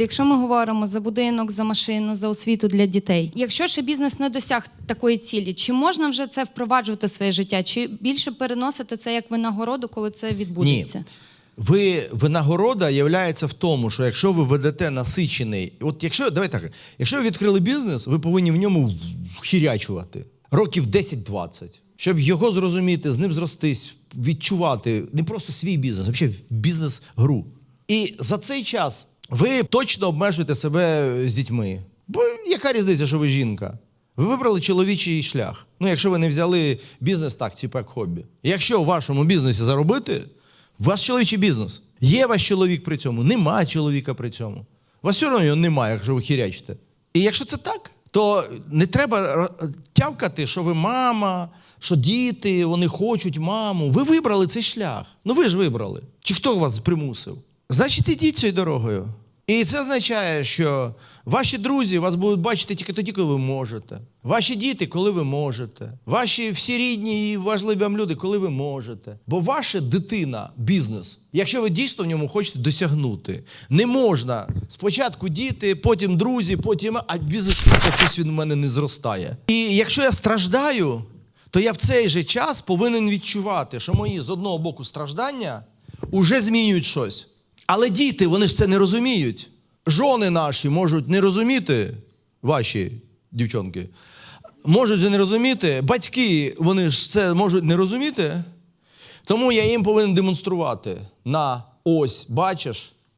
Якщо ми говоримо за будинок, за машину, за освіту для дітей, якщо ще бізнес не досяг такої цілі, чи можна вже це впроваджувати в своє життя, чи більше переносити це як винагороду, коли це відбудеться? Ні. Ви винагорода являється в тому, що якщо ви ведете насичений, от якщо давай так, якщо ви відкрили бізнес, ви повинні в ньому хірячувати років 10-20, щоб його зрозуміти, з ним зростись, відчувати не просто свій бізнес, а взагалі бізнес-гру. І за цей час ви точно обмежуєте себе з дітьми. Бо яка різниця, що ви жінка? Ви вибрали чоловічий шлях. Ну, якщо ви не взяли бізнес так, типу як хобі. Якщо в вашому бізнесі заробити, у вас чоловічий бізнес. Є ваш чоловік при цьому, нема чоловіка при цьому. У вас все одно його немає, якщо ви хірячите. І якщо це так, то не треба тявкати, що ви мама, що діти, вони хочуть маму. Ви вибрали цей шлях. Ну ви ж вибрали. Чи хто вас примусив? Значить, ідіть цією дорогою. І це означає, що ваші друзі вас будуть бачити тільки тоді, коли ви можете. Ваші діти, коли ви можете. Ваші всі рідні і важливі вам люди, коли ви можете. Бо ваша дитина, бізнес, якщо ви дійсно в ньому хочете досягнути, не можна спочатку діти, потім друзі, потім а бізнес щось він у мене не зростає. І якщо я страждаю, то я в цей же час повинен відчувати, що мої з одного боку страждання уже змінюють щось. Але діти, вони ж це не розуміють. Жони наші можуть не розуміти, ваші дівчонки, можуть не розуміти, батьки, вони ж це можуть не розуміти. Тому я їм повинен демонструвати на ось, бачиш,